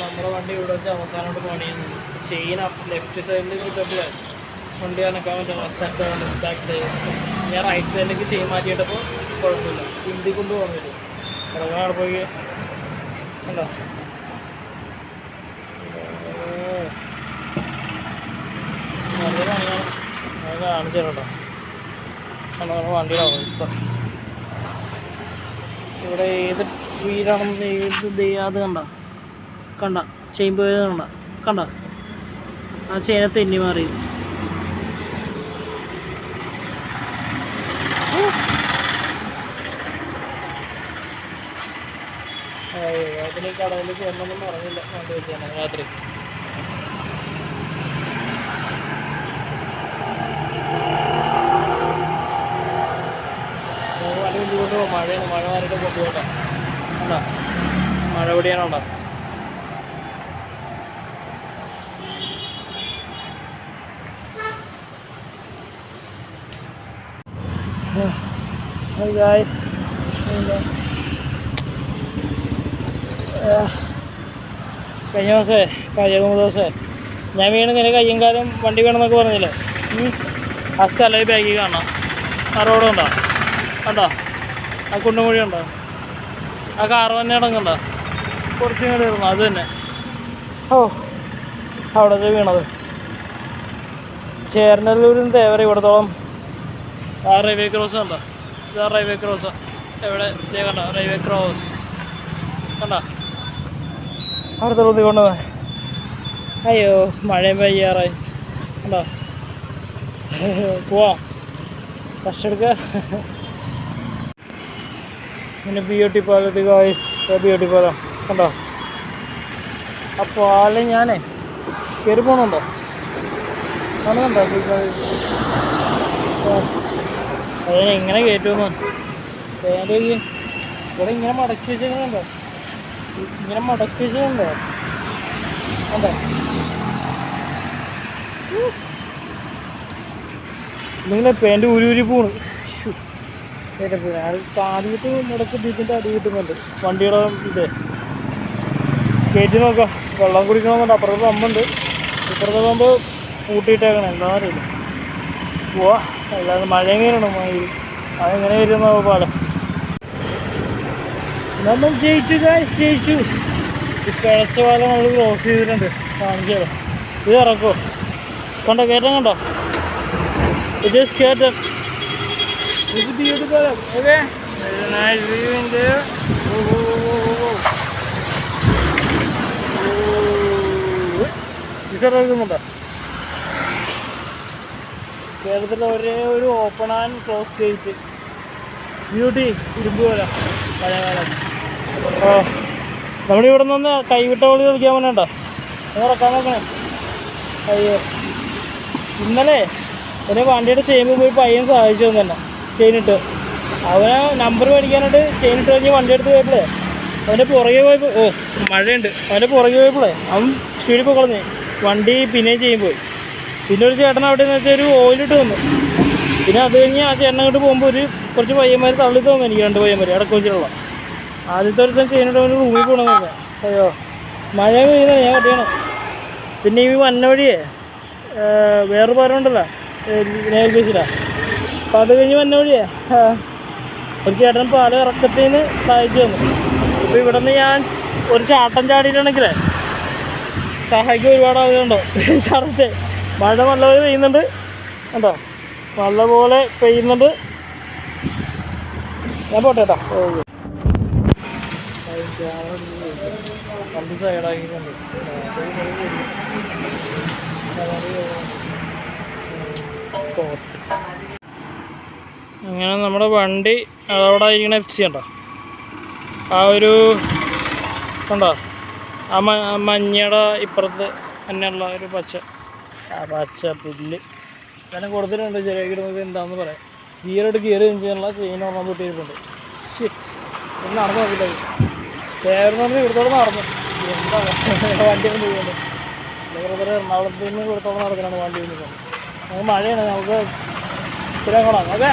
നമ്മുടെ വണ്ടി ഇവിടെ വെച്ച് അവസാനമായിട്ട് പണിയുന്നു. ചെയിൻ ലെഫ്റ്റ് സൈഡിൽ കിട്ടപ്പോൾ വണ്ടി അനക്കാൻ പറ്റില്ല. സ്റ്റാർട്ട് ബാക്ക് ഞാൻ റൈറ്റ് സൈഡിലേക്ക് ചെയിൻ മാറ്റിയിട്ടപ്പോൾ കുഴപ്പമില്ല. ഹിന്ദി കൊണ്ട് പറ്റും ഇറങ്ങാൻ അവിടെ പോയി. കണ്ടോ? നല്ല പണിയാണ്. ഞാൻ കാണിച്ചു വണ്ടിയുടെ അവസ്ഥ. ഇവിടെ ഏത് വീടാണെന്ന് ഏത് ചെയ്യാതെ കണ്ട? കണ്ട ചെയിൻ പോയത് കണ്ട കണ്ട. ആ ചെയിനെ തെന്നി മാറി. അതിന് കടയിൽ ചെന്നൊന്നും പറഞ്ഞില്ല രാത്രി മഴയാണ് മഴ മാറിയിട്ട് കൊണ്ടുപോകണ്ട കണ്ടോ? മഴ പിടിയാനുണ്ടോ Hey guys. കഴിഞ്ഞ ദിവസേ കഴിഞ്ഞ മൂന്ന് ദിവസേ. ഞാൻ വീണ് നിന്റെ കയ്യും കാലം വണ്ടി വേണമെന്നൊക്കെ പറഞ്ഞില്ലേ. ആ സ്ഥലം ബാഗിൽ കാണാം. ആ റോഡ് കണ്ടോ? കണ്ടോ? ആ കുണ്ടുമുഴി ഉണ്ടോ ആ കാറ് തന്നെ ഇടങ്ങണ്ടോ കുറച്ചും കൂടി ഇരുന്നു അത് തന്നെ. ഓ. അവിടെ വീണത്. ചേർന്നല്ലൂരിൽ തേവര ഇവിടത്തോളം ആ റെയിൽവേ ക്രോസ് കണ്ടോ? ഇതാ റെയിൽവേ ക്രോസ്. എവിടെ? ഇതേ കണ്ടോ റെയിൽവേ ക്രോസ്. കണ്ടോ? അവിടെ തോന്നി കൊണ്ടുപോയി അയ്യോ മഴയും പെയ്യാറായി. കണ്ടോ? പോവാം. എടുക്കുക പിന്നെ ബ്യൂട്ടി പാലത്ത് ഒ ബ്യൂട്ടി പാലം. കണ്ടോ? അപ്പോൾ പാലം ഞാനേ കയറി പോകണുണ്ടോ കാണുന്നുണ്ടോ? അതിനെ എങ്ങനെ കയറ്റുമെന്ന് പേര് ഇവിടെ ഇങ്ങനെ മടക്കി വെച്ചിട്ടുണ്ടോ ഇങ്ങനെ മടക്കി വെച്ചിട്ടുണ്ടോ അതെ നിങ്ങളെ പേന്റെ ഊരി ഊരി പോണു? അത് മുടക്കി ഇതിന്റെ അടി കിട്ടുന്നുണ്ട്. വണ്ടിയുടെ ഇത്. കയറ്റി നോക്കാം. വെള്ളം കുടിക്കണമെന്നുണ്ട് അപ്പുറത്തെ പമ്പുണ്ട് ഇപ്പുറത്തെ പമ്പ് കൂട്ടിയിട്ടേക്കണം എന്താ അറിയില്ല. പോവാ. അല്ലാതെ മഴ എങ്ങനെയാണ് മഴ അതെങ്ങനെ വരുന്ന പാലം നമ്മൾ ജയിച്ചു ഗായ്സ് ജയിച്ചു. ഈ കിഴച്ച പാലം നമ്മൾ ക്രോസ് ചെയ്തിട്ടുണ്ട്. കാണിച്ചാലോ ഇത് ഇറക്കോ? കണ്ടോ കയറ്റം കണ്ടോ? ഇത് കയറ്റം ഇത് പാലം okay nice view in there. ഓ ഓ ഓ ഓ ഓ ഇത് ഇറക്കുന്നുണ്ടോ കേരളത്തിലെ ഒരേ ഒരു open and close gate beauty ഇരുമ്പ് പോലെ പഴയ കാലം ഓ നമ്മളിവിടെ നിന്ന് കൈവിട്ട കളി കളിക്കാൻ വേണ്ട ഇറക്കാൻ നോക്കണേ. അയ്യോ. ഇന്നലെ എന്നെ വണ്ടിയുടെ ചെയിൻ പോയി പയ്യൻ സഹായിച്ചു തന്നെ ചെയിനിട്ട് അവനെ നമ്പർ മേടിക്കാനായിട്ട് ചെയിനിട്ട് കഴിഞ്ഞ് വണ്ടി എടുത്ത് പോയപ്പോഴേ അവന്റെ പുറകെ പോയപ്പോൾ ഓ മഴയുണ്ട്. അവന്റെ പുറകെ പോയപ്പോഴേ അവൻ സ്പീഡിൽ പോയി കളഞ്ഞേ. വണ്ടി പിന്നെയും ചെയ്യും പോയി. പിന്നെ ഒരു ചേട്ടൻ അവിടെ നിന്ന് വെച്ചാൽ ഒരു ഓയിലിട്ട് തന്നു. പിന്നെ അത് കഴിഞ്ഞ് ആ ചേട്ടൻ അങ്ങോട്ട് പോകുമ്പോൾ ഒരു കുറച്ച് പയ്യന്മാർ തള്ളി തോന്നുന്നു എനിക്ക് രണ്ട് പയ്യന്മാർ ഇടയ്ക്ക് വെച്ചിട്ടുള്ള. ആദ്യത്തെ ഒരുത്തൻ ചെയ്യുന്നുണ്ട് അവന് റൂമിൽ പോകണമെന്നൊക്കെ അയ്യോ മഴ പെയ്യുന്ന ഞാൻ കട്ടിയാണ്. പിന്നെ ഈ വന്ന വഴിയേ വേറൊരു പാരം ഉണ്ടല്ലോ നേൽ ബീച്ചിലാ അപ്പം അത് കഴിഞ്ഞ് വന്ന വഴിയേ ഒരു ചേട്ടൻ പാല ഇറക്കത്തിൽ നിന്ന് സഹായിച്ചു തന്നു. അപ്പോൾ ഇവിടെ നിന്ന് ഞാൻ ഒരു ചാട്ടം ചാടിയിട്ടുണ്ടെങ്കിലേ സഹായിക്കും ഒരുപാട് ആളുകളുണ്ടോ ചാടത്തെ മഴ നല്ലപോലെ പെയ്യുന്നുണ്ട്. കണ്ടോ? നല്ലപോലെ പെയ്യുന്നുണ്ട്. ഞാൻ പോട്ടെ കേട്ടോ സൈഡാക്കിയിട്ടുണ്ട് അങ്ങനെ നമ്മുടെ വണ്ടി അതവിടെ ഇരിക്കണ എഫ് സി ഉണ്ടോ ആ ഒരു കണ്ടോ? ആ മഞ്ഞയുടെ ഇപ്പുറത്ത് തന്നെയുള്ള ഒരു പച്ച. പച്ച പുല്ല്. അങ്ങനെ കൊടുത്തിട്ടുണ്ട് ചെറിയ കിടന്നത് എന്താണെന്ന് പറയാം. എടുത്ത് ഗിയർ ചെയ്യാനുള്ള ചെയിൻ ഓർമ്മ പൊട്ടിയിട്ടുണ്ട് ഷിറ്റ് ഒന്ന് നടന്നു നോക്കില്ല വേറെ പറഞ്ഞ് നടന്നു. എന്താ വണ്ടി ഒന്നും പോകുന്നത് ബ്രദർ എറണാകുളത്ത് നിന്ന് ഇവിടത്തോളം നടക്കുന്നതാണ് വണ്ടി കൊണ്ട് നമുക്ക് മഴയാണ്. നമുക്ക് സ്ഥിരം കൊള്ളാം അതെ